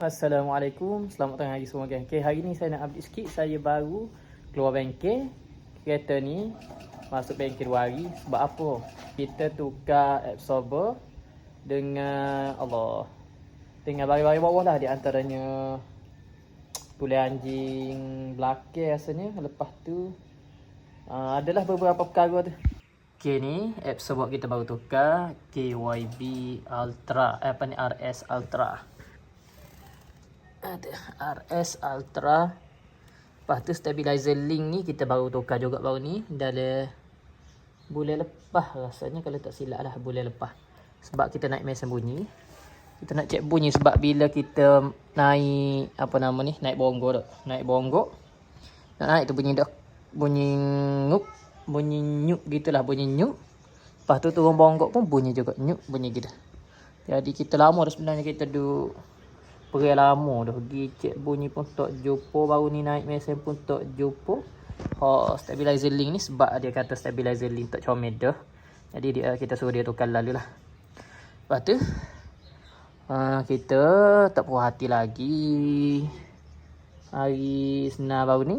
Assalamualaikum, selamat datang lagi semua gang. Okay, hari ni saya nak update sikit. Saya baru keluar bengkel. Kereta ni masuk bengkel dua hari. Sebab apa? Kita tukar absorber dengan Allah. Dengan bari-bari bawah lah di antaranya tulai anjing belakang rasanya. Lepas tu uh, adalah beberapa perkara tu. Okay ni absorber kita baru tukar KYB Ultra eh, apa ni RS Ultra RS Ultra. Lepas tu stabilizer link ni kita baru tukar juga baru ni. Dalam bulan lepas rasanya kalau tak silap lah bulan lepas sebab kita naik mesin bunyi. Kita nak cek bunyi sebab bila kita naik apa nama ni naik bonggok tak naik bonggok nak naik tu bunyi dah bunyi ngup bunyi nyuk gitulah bunyi nyuk. Lepas tu turun bonggok pun bunyi juga nyuk bunyi gitu jadi kita lama dah sebenarnya kita duduk Perai lama dah pergi cek bunyi pun tak jumpa baru ni naik mesin pun tak jumpa. Ha stabilizer link ni sebab dia kata stabilizer link tak comel dah. Jadi dia kita suruh dia tukar lalu lah. Lepas tu uh, kita tak puas hati lagi. Hari Senin baru ni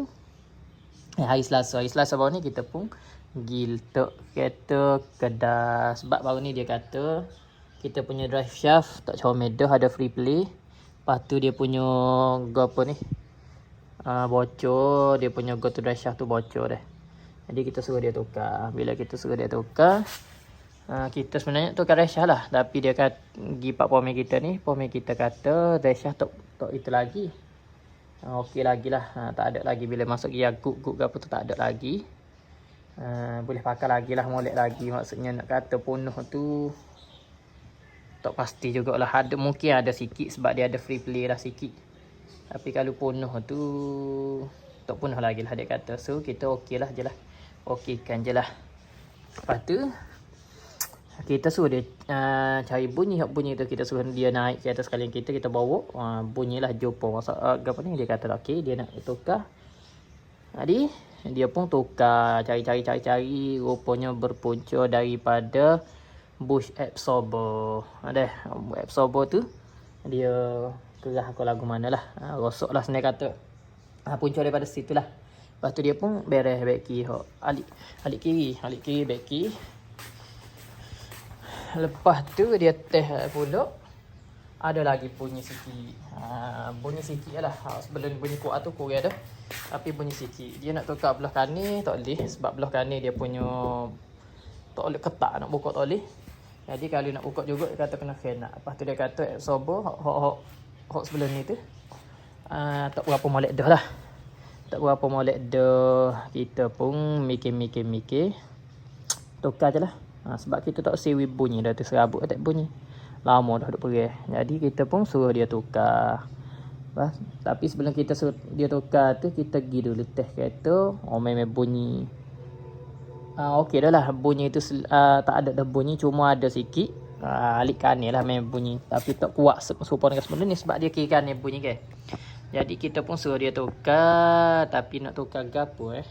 eh, hari Selasa, hari Selasa baru ni kita pun giltok kereta kedah sebab baru ni dia kata kita punya drive shaft tak comel dah ada free play Lepas tu dia punya go apa ni? Uh, bocor, dia punya go to tu bocor dah. Jadi kita suruh dia tukar. Bila kita suruh dia tukar, uh, kita sebenarnya tukar dry shaft lah. Tapi dia kata, pergi pak pomen kita ni, pomen kita kata dry shaft tak, tak itu lagi. Uh, Okey lagi lah. Uh, tak ada lagi bila masuk gear guk-guk ke apa tu tak ada lagi. Uh, boleh pakai lagi lah, molek lagi. Maksudnya nak kata penuh tu tak pasti jugalah. Ada mungkin ada sikit sebab dia ada free play lah sikit. Tapi kalau penuh tu tak penuh lagi lah dia kata. So kita okey lah je lah. Okeykan je lah. Lepas tu kita suruh dia uh, cari bunyi. Hak bunyi tu kita suruh dia naik ke atas kalian kita kita bawa. Uh, bunyilah jumpa masa uh, apa ni dia kata okey dia nak tukar. Jadi dia pun tukar. Cari-cari cari-cari rupanya berpunca daripada bush absorber. Ada absorber tu dia kerah aku lagu mana lah. Ha, rosok lah senang kata. Ha, punca daripada situ lah. Lepas tu dia pun beres back. Ho. Alik, alik kiri. Alik kiri back key. Lepas tu dia teh pula. Ada lagi bunyi sikit. Ha, bunyi sikit lah. Ha, sebelum bunyi kuat tu kurang dah. Tapi bunyi sikit. Dia nak tukar belah kanan tak boleh. Sebab belah kanan dia punya tak boleh ketak nak buka tak boleh. Jadi kalau nak buka juga dia kata kena nak. Lepas tu dia kata absorber hok hok hok hok sebelum ni tu. Uh, tak berapa molek dah lah. Tak berapa molek dah. Kita pun mikir-mikir-mikir. Tukar je lah. Uh, sebab kita tak sewi bunyi dah tu serabut tak bunyi. Lama dah duduk perih. Jadi kita pun suruh dia tukar. Bah, tapi sebelum kita suruh dia tukar tu kita pergi dulu test kereta. Oh memang bunyi Uh, Okey dah lah. Bunyi tu uh, tak ada dah bunyi cuma ada sikit. Uh, alik kanan lah main bunyi. Tapi tak kuat serupa dengan sebelum ni sebab dia kiri kanan bunyi kan jadi kita pun suruh dia tukar tapi nak tukar gapo eh?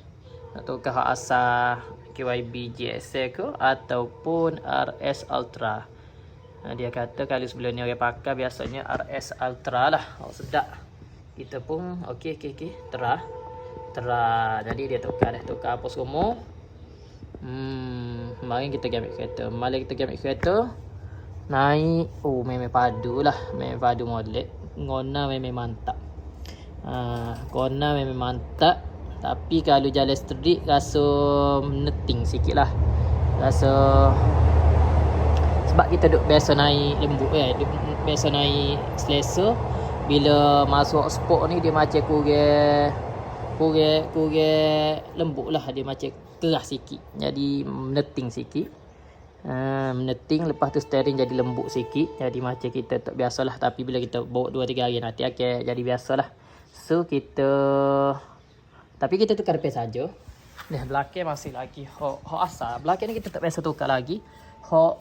Nak tukar hak asal KYB GSL ke ataupun RS Ultra. Dia kata kalau sebelum ni orang pakai biasanya RS Ultra lah. Oh, sedap. Kita pun okey okey okey. Terah. Terah. Jadi dia tukar dah tukar apa semua Hmm, mari kita ambil kereta. Mari kita ambil kereta. Naik. Oh, memang padu lah. Memang padu molek. Ngona memang mantap. Ha, Ngona memang mantap. Tapi kalau jalan street rasa meneting sikit lah. Rasa sebab kita duk biasa naik lembut kan. Duk biasa naik selesa. Bila masuk sport ni dia macam kurang kurang kurang lembut lah dia macam keras sikit. Jadi meneting sikit. Uh, meneting lepas tu steering jadi lembut sikit. Jadi macam kita tak biasalah. Tapi bila kita bawa 2-3 hari nanti akan jadi biasalah. So kita tapi kita tukar repair saja. Dah belakang masih lagi hok hok asal belakang ni kita tak biasa tukar lagi. Hok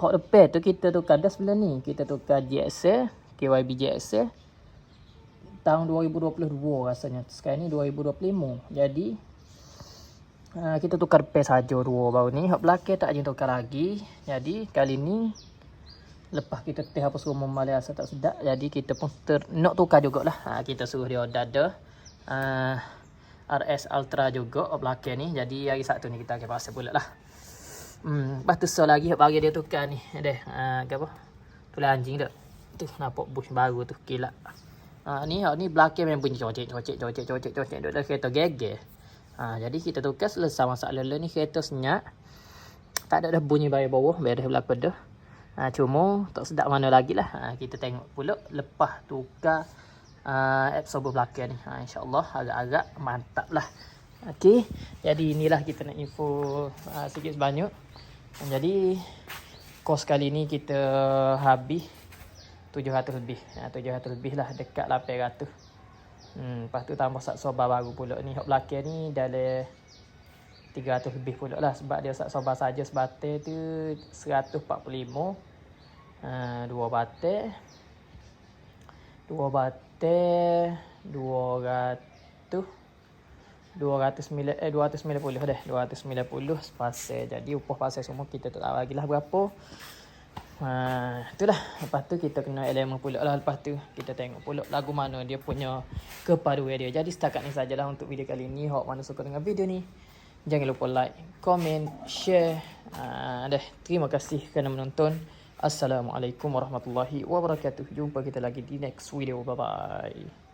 hok repair tu kita tukar dah sebelum ni. Kita tukar GSL KYB GSL tahun 2022 rasanya. Sekarang ni 2025. Jadi uh, kita tukar pair saja dua baru ni. Hak belakang tak ada tukar lagi. Jadi kali ni Lepas kita teh apa suruh memalai asal tak sedap. Jadi kita pun ter, nak tukar jugalah. Ha, kita suruh dia order ada. Uh, RS Ultra juga oh, belakang ni. Jadi hari Sabtu ni kita akan pasal pula lah. Hmm, lepas tu so lagi bagi dia tukar ni. Ada uh, apa? Tulang anjing tu. Tu nampak bush baru tu kilat. Ha, ni ni belakang memang bunyi cocek cocek cocek cocek cocek duduk kereta geger. Ha, jadi kita tukar selesai masalah ni kereta senyap. Tak ada dah bunyi bayar bawah, bayar dah belakang dah. Ha, cuma tak sedap mana lagi lah. Ha, kita tengok pula lepas tukar uh, absorber belakang ni. Ha, InsyaAllah agak-agak mantap lah. Okey, jadi inilah kita nak info uh, sikit sebanyak. Jadi kos kali ni kita habis 700 lebih. Ha, 700 lebih lah dekat 800. Hmm, lepas tu tambah sak soba baru pula ni. Hak belakang ni dalam 300 lebih pula lah sebab dia sak soba saja sebatai tu 145 ha, dua batai dua batai 200 290 eh 290 deh 290 pasal jadi upah pasal semua kita tak tahu lagi lah berapa Ha, itulah lepas tu kita kena elemen pula lah lepas tu kita tengok pula lagu mana dia punya kepaduan dia jadi setakat ni sajalah untuk video kali ni hok mana suka dengan video ni Jangan lupa like, komen, share. Uh, dah, terima kasih kerana menonton. Assalamualaikum warahmatullahi wabarakatuh. Jumpa kita lagi di next video. Bye-bye.